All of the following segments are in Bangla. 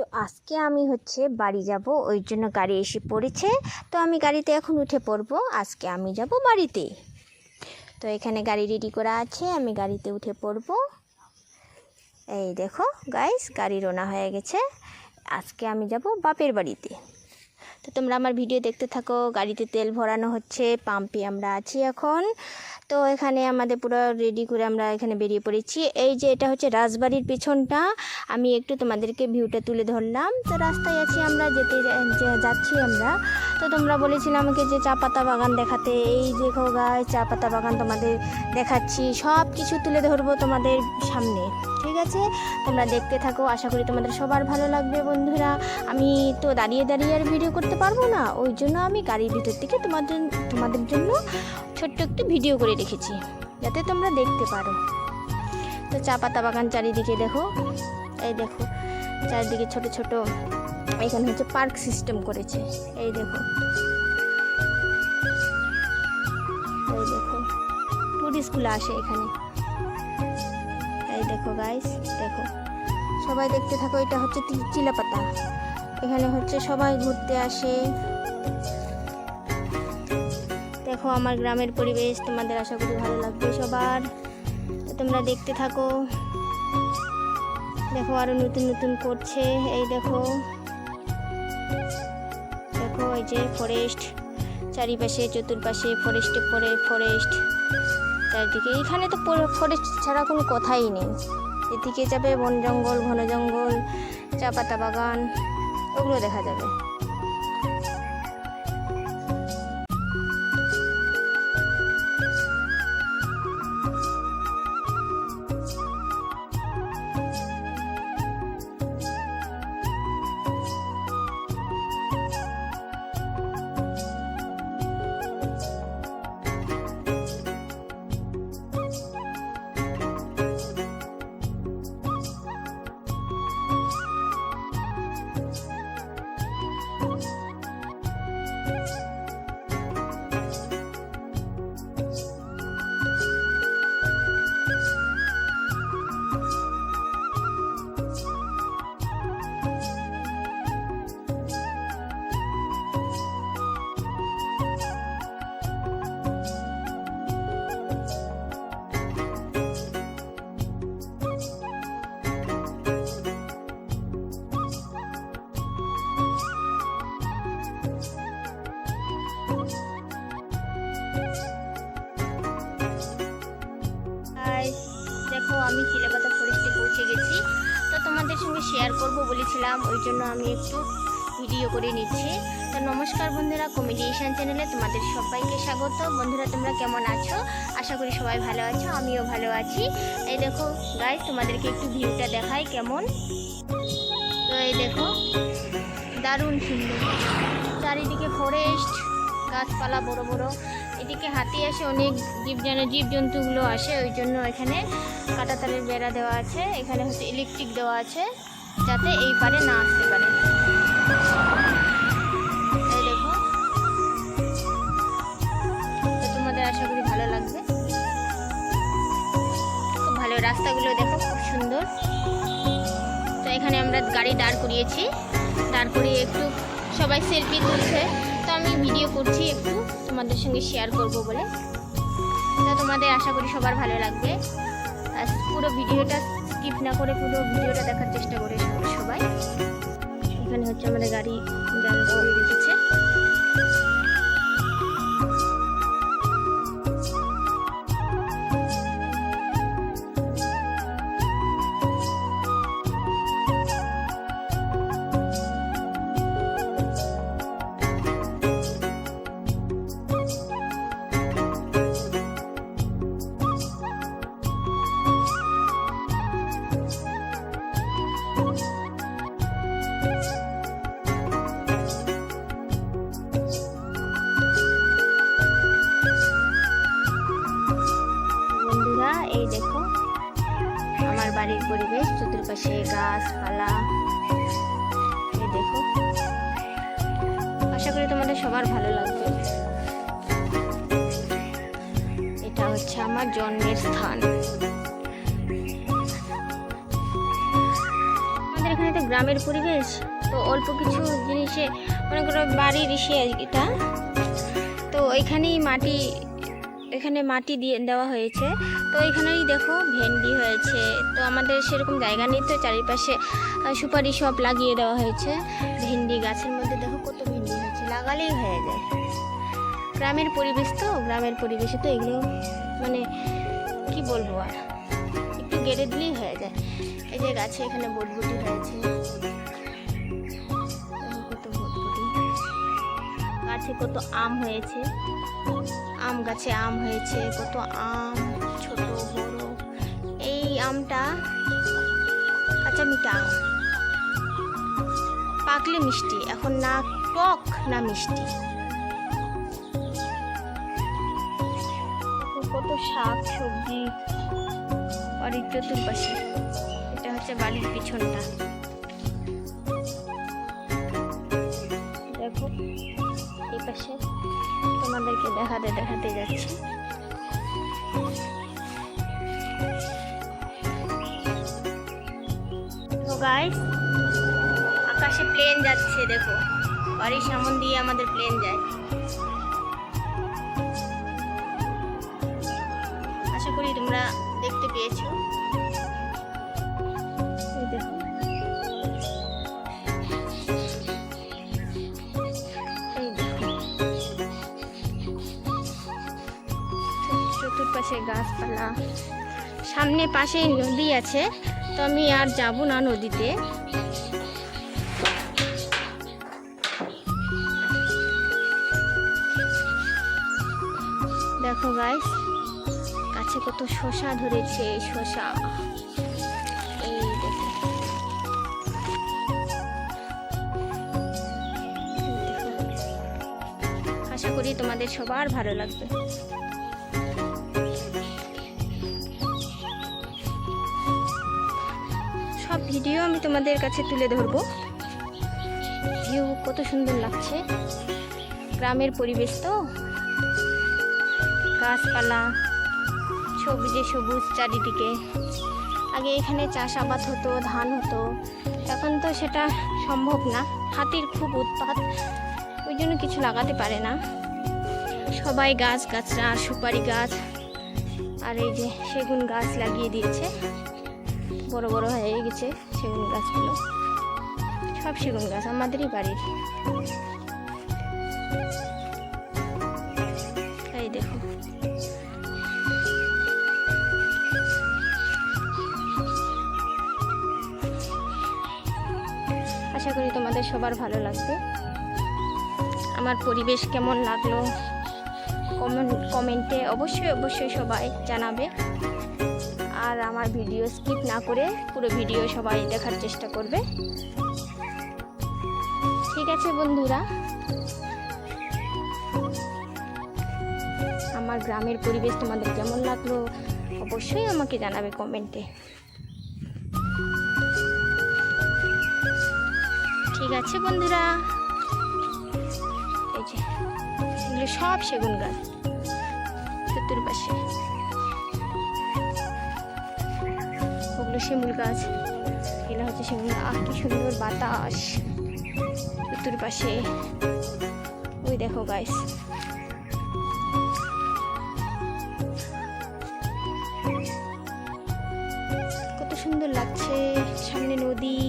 তো আজকে আমি হচ্ছে বাড়ি যাব, ওই জন্য গাড়ি এসে পড়েছে। তো আমি গাড়িতে এখন উঠে পড়ব, আজকে আমি যাব বাড়িতে। তো এখানে গাড়ি রেডি করা আছে, আমি গাড়িতে উঠে পড়ব। এই দেখো গাইস গাড়ি রোনা হয়ে গেছে। আজকে আমি যাব বাপের বাড়িতে। তো তোমরা আমার ভিডিও দেখতে থাকো, গাড়িতে তেল ভরানো হচ্ছে পাম্পে আমরা আছি এখন। তো এখানে আমাদের পুরো রেডি করে আমরা এখানে বেরিয়ে পড়েছি। এই যে এটা হচ্ছে রাজবাড়ির পিছনটা, আমি একটু তোমাদেরকে ভিউটা তুলে ধরলাম। তো রাস্তায় আছি আমরা, যেতে যাচ্ছি আমরা। তো তোমরা বলেছিলে আমাকে যে চা পাতা বাগান দেখাতে। এই যে গায়ে চা পাতা বাগান তোমাদের দেখাচ্ছি। সব কিছু তুলে ধরবো তোমাদের সামনে। ঠিক আছে? তোমরা দেখতে থাকো, আশা করি তোমাদের সবার ভালো লাগবে বন্ধুরা। আমি তো দাঁড়িয়ে দাঁড়িয়ে আর ভিডিও করতে পারব না, ওই জন্য আমি গাড়ির ভিতর থেকে তোমাদের তোমাদের জন্য ছোট্ট একটু ভিডিও করে রেখেছি, যাতে তোমরা দেখতে পারো। তো চা পাতা বাগান চারিদিকে দেখো, এই দেখো, চারিদিকে ছোট ছোট, এখানে হচ্ছে পার্ক সিস্টেম করেছে, এই দেখো। এই দেখো টুরিস্টগুলো আসে এখানে। দেখো গাইস দেখো। সবাই দেখতে থাকো, এটা হচ্ছে চিলাপাতা। এখানে হচ্ছে সবাই ঘুরতে আসে। দেখো আমার গ্রামের পরিবেশ, তোমাদের আশা করি ভালো লাগবে সবার। তোমরা দেখতে থাকো। দেখো আরও নতুন নতুন করছে, এই দেখো। দেখো এই যে ফরেস্ট চারিপাশে, চতুর্পাশে ফরেস্টে পরে ফরেস্ট চারিদিকে। এখানে তো ফরেস্ট ছাড়া কোনো কথাই নেই। এদিকে যাবে বন জঙ্গল, ঘন জঙ্গল চা পাতা বাগান, ওগুলো দেখা যাবে। আমি চিলেপাতা ফরেস্টে পৌঁছে গেছি। তো তোমাদের সঙ্গে শেয়ার করব বলেছিলাম, ওই জন্য আমি একটু ভিডিও করে নিচ্ছি। তো নমস্কার বন্ধুরা কমেডিয়েশন চ্যানেলে তোমাদের সবাইকে স্বাগত। বন্ধুরা, তোমরা কেমন আছো? আশা করি সবাই ভালো আছো, আমিও ভালো আছি। এই দেখো গাইস তোমাদেরকে একটু ভিউটা দেখাই কেমন। তো এই দেখো, দারুণ সুন্দর। চারিদিকে ফরেস্ট গাছপালা বড় বড়। এদিকে হাতি আসে, অনেক জীব যেন জীবজন্তুগুলো আসে, ওই জন্য এখানে কাঁটাতারের বেড়া দেওয়া আছে। এখানে হচ্ছে ইলেকট্রিক দেওয়া আছে, যাতে এই পারে না আসতে পারে। তোমাদের আশা করি ভালো লাগবে। খুব ভালো, রাস্তাগুলো দেখো খুব সুন্দর। তো এখানে আমরা গাড়ি দাঁড় করিয়েছি। দাঁড় করিয়ে একটু সবাই সেলফি তুলছে। আমি ভিডিও করছি একটু, তোমাদের সঙ্গে শেয়ার করব বলে। তা তোমাদের আশা করি সবার ভালো লাগবে। আর পুরো ভিডিওটা স্কিপ না করে পুরো ভিডিওটা দেখার চেষ্টা করে সবাই। এখানে হচ্ছে আমাদের গাড়ি রেখেছে চতুর্পাশে গাছপালা। এই দেখো। আশা করি তোমাদের সবার ভালো লাগবে। এটা হচ্ছে আমার জন্মের স্থান। আমাদের এখানে তো গ্রামের পরিবেশ, তো অল্প কিছু জিনিসে মনে করো বাড়ির ইসে এটা। তো এখানেই মাটি এখানে মাটি দিয়ে দেওয়া হয়েছে। তো এখানেই দেখো ভেন্ডি হয়েছে। তো আমাদের সেরকম জায়গা নেই, তো চারিপাশে সুপারি সব লাগিয়ে দেওয়া হয়েছে। ভেন্ডি গাছের মধ্যে দেখো কত ভেন্ডি হয়েছে, লাগালেই হয়ে যায়। গ্রামের পরিবেশ তো, গ্রামের পরিবেশে তো এগুলো মানে কি বলব আর, একটু গেড়ে দিলেই হয়ে যায়। এই যে গাছে এখানে বটবুটি হয়েছে। গাছে কত আম হয়েছে। আম গাছে আম হয়েছে, কত আম, ছোট, বড়। এই আমটা কাঁচা মিঠা আম। পাকলে মিষ্টি, এখন না টক, না মিষ্টি। কত শাক, সবজি, বাড়ির চতুর্পাশে। এটা হচ্ছে বাড়ির পিছনটা। দেখো এই পাশে তোমাদেরকে দেখাতে দেখাতে যাচ্ছি। গাইস আকাশে প্লেন যাচ্ছে, দেখো। বাড়ির সামন দিয়ে আমাদের প্লেন যায়। আশা করি তোমরা দেখতে পেয়েছ। সামনে পাশেই নদী আছে, তো আমি আর যাব না নদীতে। দেখো গাইস কাছে কত শশা ধরেছে শশা। এই আশা করি তোমাদের সবার ভালো লাগবে। ভিডিও আমি তোমাদের কাছে তুলে ধরবো। ভিউ কত সুন্দর লাগছে। গ্রামের পরিবেশ তো। গাছপালা সবুজে সবুজ চারিদিকে। আগে এখানে চাষাবাদ হতো, ধান হতো। এখন তো সেটা সম্ভব না। হাতির খুব উৎপাত। ওই জন্য কিছু লাগাতে পারে না। সবাই গাছ গাছরা আর সুপারি গাছ। আর এই যে সেগুন গাছ লাগিয়ে দিয়েছে। বড় বড় হয়ে গেছে সেগুন গাছগুলো। সব সেগুন গাছ, আমাদেরই বাড়ির। এই দেখো। আশা করি তোমাদের সবার ভালো লাগবে। আমার পরিবেশ কেমন লাগল? কমেন্ট, কমেন্টে অবশ্যই অবশ্যই সবাই জানাবে। আর আমার ভিডিও স্কিপ না করে পুরো ভিডিও সবাই দেখার চেষ্টা করবে। ঠিক আছে বন্ধুরা। আমার গ্রামের পরিবেশ তোমাদের কেমন লাগল অবশ্যই আমাকে জানাবে কমেন্টে। ঠিক আছে বন্ধুরা। এই যে, এগুলো সব সেগুন গাছ, চতুর্পাশে। শিমুল গাছ। এগুলো হচ্ছে শিমুল আহ, কি সুন্দর বাতাস। উত্তর পাশে। ওই দেখো গাইস কত সুন্দর লাগছে। সামনে নদী।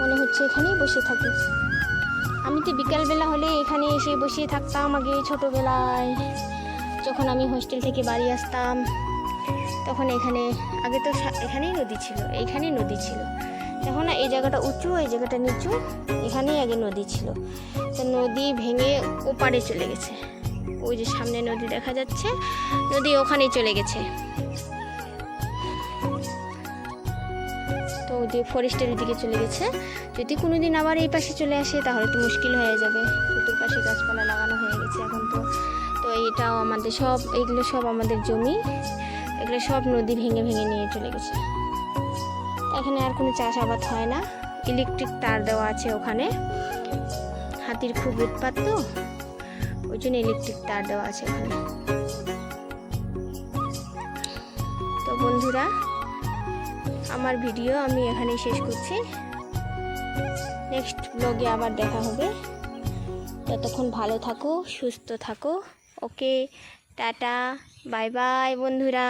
মনে হচ্ছে এখানেই বসে থাকি। আমি তো বিকালবেলা হলে এখানে এসে বসে থাকতাম আগে ছোটোবেলায়। যখন আমি হোস্টেল থেকে বাড়ি আসতাম, তখন এখানে আগে তো এখানেই নদী ছিল, এইখানেই নদী ছিল। এখন এই জায়গাটা উঁচু, এই জায়গাটা নিচু, এখানেই আগে নদী ছিল। তো নদী ভেঙে ওপারে চলে গেছে। ওই যে সামনে নদী দেখা যাচ্ছে, নদী ওখানেই চলে গেছে। তো ওই ফরেস্টের দিকে চলে গেছে। যদি কোনো দিন আবার এই পাশে চলে আসে, তাহলে তো মুশকিল হয়ে যাবে। চতুর্পাশে গাছপালা লাগানো হয়ে গেছে এখন তো। তো এটাও আমাদের সব, এগুলো সব আমাদের জমি। এগুলো সব নদী ভেঙে ভেঙে নিয়ে চলে গেছে। এখানে আর কোনো চাষাবাদ হয় না। ইলেকট্রিক তার দেওয়া আছে ওখানে। হাতির খুব উৎপাত তো, ওই জন্য ইলেকট্রিক তার দেওয়া আছে ওখানে। তো বন্ধুরা, আমার ভিডিও আমি এখানেই শেষ করছি। নেক্সট ব্লগে আবার দেখা হবে। ততক্ষণ ভালো থাকো, সুস্থ থাকো। ওকে, টাটা। বাই বাই বন্ধুরা।